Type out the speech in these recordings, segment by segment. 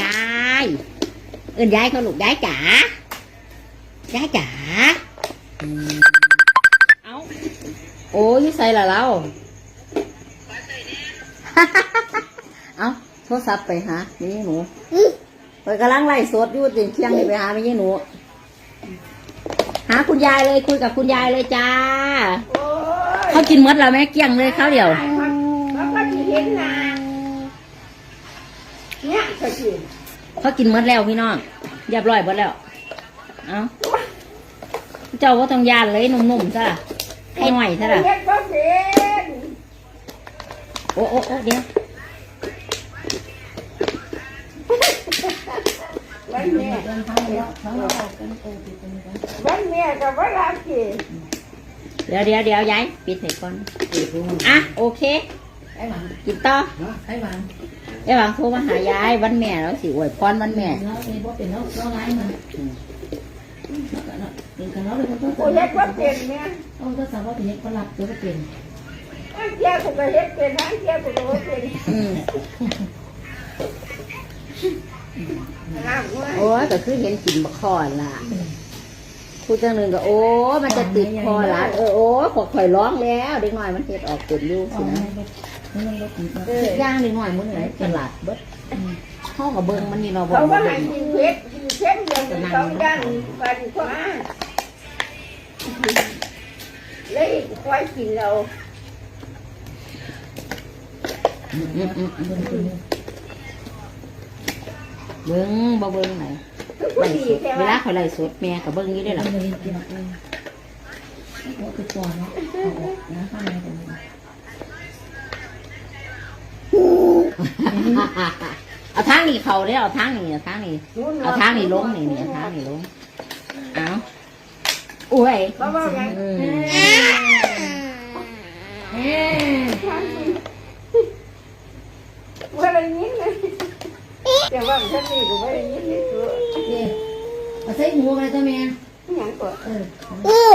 ยาย เอิ้นยายเขาลูกยายจ๋ายายจ๋าอืมเอาโอ้ยใส่ละเราเอาโทรศัพท์ไปหาไม่ใช่หนูเปิดกำลังไล่สดอยู่ตื่นเที่ยงนี่ไปหาไม่ใช่หนู หาคุณยายเลยคุยกับคุณยายเลยจ้าโอ้ยเขากินหมดแล้วแม่เกลี้ยงเลยข้าวเดียวแล้วก็ที่เห็นนะ เนี่ยก็สิเขากินหมดแล้วพี่น้องเรียบร้อยหมดแล้ว เอาเจ้าว่าต้องยานเลยหนุ่มๆซะล่ะให้หน่อยซะล่ะเห็นก็เห็นโอ้โอ้โอ้เดี๋ยววันแม่วันแม่กับวันลากินเดี๋ยวเดี๋ยวเดี๋ยวยายปิดให้ก่อนอะโอเคไอ้หวังกินต่อ ไอ้หวังไอ้หวังโทรมาหายายวันแม่แล้วสิอวยพรวันแม่เราเป็นบ่เป็นเราเราร้ายมันเป็นกันเราเลยก็กูเห็นก็เป็นเนี่ยเราก็สาวว่าเป็นเด็กคนหลับตัวก็เป็นอันเจ้ากูก็เห็นเป็นอันเจ้ากูก็เป็นโอ้ก็คือเห็นกินบะคอนล่ะพูดจังหนึ่งก็โอ้ มันจะติดคอหลานเออโอ้ยขอข่อยร้องแล้วเด็กน้อยมันเฮ็ดออกเป็นอยู่อ๋สินะ ไม่ไม่รถติดเออย่างเด็กน้อยมึงไหนตลาดเบิดห้องกับเบิ้งมันนี่เราบอกเขาว่าว่าให้กินเพชรกินเพชรเดียวกินสองด้านไปดีกว่าเลยควายกินเราอืมอืมอืมอืมเบิ้งบ่เบิ้งไหนทุกคไล่นดีสดใช่เวไหมลาเขาไล่สดแม่กับเบิ้งนี้ได้หรอเลยกินเองหัวคือตัวเนาะนะข้างในเป็น เอาทางนี้เขาได้อเอาทางนี้เอาทางนี้เอาทางนี้ลงนี่นี่เอาทางนี้ลงเอาอุ้ยเพราะว่าไงอืมเฮ้ยว่าอะไรนี้เลยแต่ว่าฉันนี่กูไม่ได้ยินนี่ตัวเอาใส่หัวไปตัวแม่อย่างก่อนเออ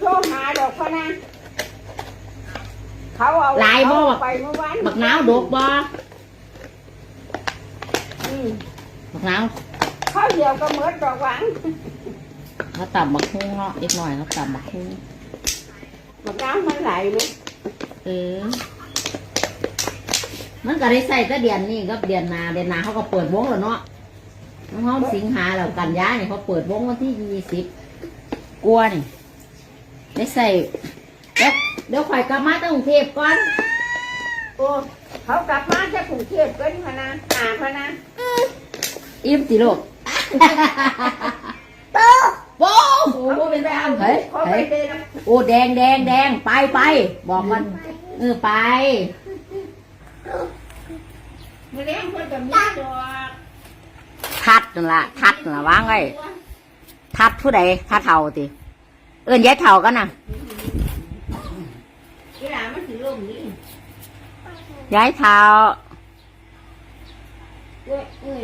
โทรหาดอกพะนะ เขาเอาหลายบ่ เอไปเมื่อวานบักนาวดกบ่อืมบักนาวเขาเดียวก็เหมือนดอกหวานเขาตับบักคุ้งเนาะเล็กหน่อยเขาตับบักคุ้งดอกน้ำมันไหลเลยเออ มันก็ได้ใส่แต่เดือนนี้ก็เดือนหนาเดือนหนาเขาก็เปิดวงแล้วเนาะน้องเขาสิงหาแล้วกันยาเนี่ยเขาเปิดวงวันที่ยี่สิบกลัวนี่ได้ใส่เดี๋ยว เดี๋ยวข่อยกลับมาตั้งกรุงเทพก่อน โอ้เขากลับมาจากกรุงเทพกันพะนะหาพะนะอิ่มติลูกโตโบโอ้โหเป็นไปอะเฮ้ยเขาไปเฮ้ยเดินโอ้แดงแดงแดงไปไปบอกมันเออไปมาเลี้ยงคนกับมีดอกทัดนั่นละทัดนั่นละวางไว้ทัดผู้ใดทัดเท่าติเอิ้นยายเท่ากันนะ เวลามันถือลมนี่ ยายเท่าเอ้ยเอ้